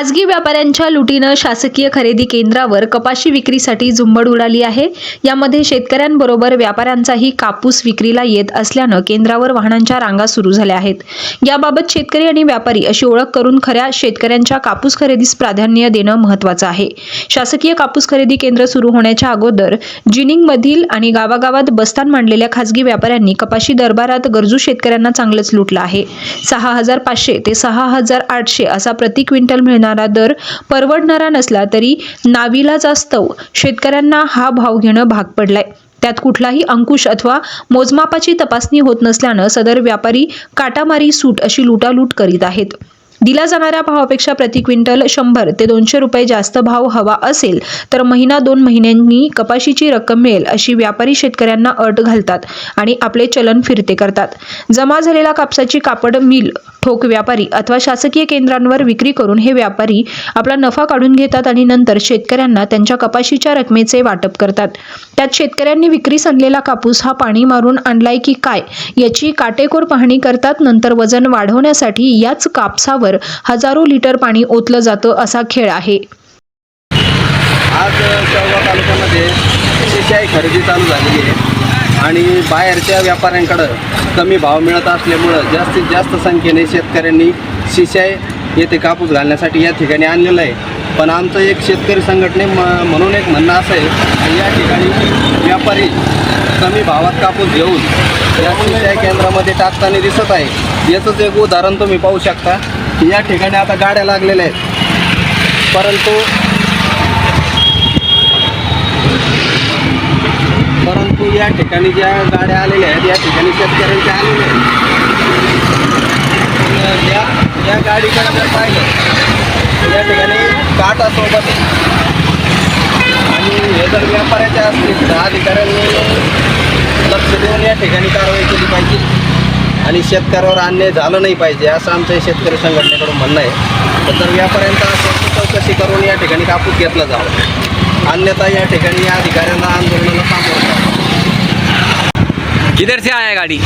खासगी व्यापाऱ्यांच्या लुटीनं शासकीय खरेदी केंद्रावर कपाशी विक्रीसाठी झुंबड उडाली आहे. यामध्ये शेतकऱ्यांबरोबर व्यापाऱ्यांचाही कापूस विक्रीला येत असल्यानं केंद्रावर वाहनांच्या रांगा सुरू झाल्या आहेत. याबाबत शेतकरी आणि व्यापारी अशी ओळख करून खऱ्या शेतकऱ्यांच्या कापूस खरेदीस प्राधान्य देणं महत्त्वाचं आहे. शासकीय कापूस खरेदी केंद्र सुरू होण्याच्या अगोदर जिनिंगमधील आणि गावागावात बस्तान मांडलेल्या खासगी व्यापाऱ्यांनी कपाशी दरबारात गरजू शेतकऱ्यांना चांगलंच लुटलं आहे. सहा हजार पाचशे ते सहा हजार आठशे असा प्रति क्विंटल मिळणार दर परवडणारा नसला तरी नावीला जास्तव शेतकऱ्यांना हा भाव घेणं भाग पडलाय. त्यात कुठलाही अंकुश अथवा मोजमापाची तपासणी होत नसल्यानं सदर व्यापारी काटामारी सूट अशी लुटालूट करीत आहेत. दिला जाणाऱ्या भावापेक्षा प्रति क्विंटल शंभर ते दोनशे रुपये जास्त भाव हवा असेल तर महिना दोन महिन्यांनी कपाशीची रक्कम मिळेल अशी व्यापारी शेतकऱ्यांना अट घालतात आणि आपले चलन फिरते करतात. जमा झालेला कापसाची कापड मिल ठोक व्यापारी अथवा शासकीय केंद्रांवर विक्री करून हे व्यापारी आपला नफा काढून घेतात आणि नंतर शेतकऱ्यांना त्यांच्या कपाशीच्या रकमेचे वाटप करतात. त्यात शेतकऱ्यांनी विक्रीस आणलेला कापूस हा पाणी मारून आणलाय की काय याची काटेकोर पाहणी करतात नंतर वजन वाढवण्यासाठी याच कापसावर हजारो लिटर पाणी ओतलं जातं असा खेळ आहे. आज चौदा तालुक्यामध्ये शेतीची खरेदी चालू झालेली आहे. आणि बाहेरच्या व्यापाऱ्यांकडं कमी भाव मिळत असल्यामुळं जास्तीत जास्त संख्येने शेतकऱ्यांनी शिशाई येथे कापूस घालण्यासाठी या ठिकाणी आणलेलं आहे. पण आमचं एक शेतकरी संघटने म म्हणून एक म्हणणं असं आहे की या ठिकाणी व्यापारी कमी भावात कापूस घेऊन या शिशाई केंद्रामध्ये टाकताना दिसत आहे. याचंच एक उदाहरण तुम्ही पाहू शकता. की या ठिकाणी आता गाड्या लागलेल्या आहेत परंतु परंतु या ठिकाणी ज्या गाड्या आलेल्या आहेत या ठिकाणी शेतकऱ्यांच्या आलेल्या आहेत या या गाडीकडे जर पाहिलं या ठिकाणी काटासोबत आहे. आणि हे जर व्यापाऱ्याच्या असतील तर अधिकाऱ्यांनी लक्ष देऊन या ठिकाणी कारवाई केली पाहिजे आणि शेतकऱ्यावर अन्याय झालं नाही पाहिजे असं आमचं शेतकरी संघटनेकडून म्हणणं आहे. तर तर चौकशी करून या ठिकाणी कापूस घेतला जावा. अन्यथा या ठिकाणी या अधिकाऱ्यांना आंदोलनाला सामोरं जावं. किधर से आया गाड़ी?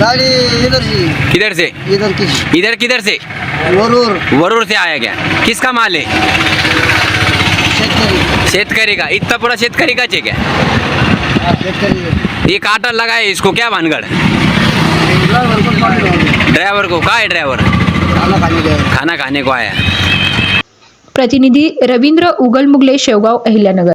गाड़ी इधर से। किधर से? इधर की। इधर किधर से? वरूर। वरूर से आया क्या? किसका माल है? शेतकरी। शेतकरी का। इतना पूरा शेतकरी का है क्या? हा, ये काटर लगा है इसको क्या भानगढ़ ड्रायव्हर पण पाणी लावलं. ड्राइवर को का है ड्राइवर खाना खाने खाना खाने को आया प्रतिनिधी रवींद्र उगलमुगले शेवगाव अहिल्यानगर.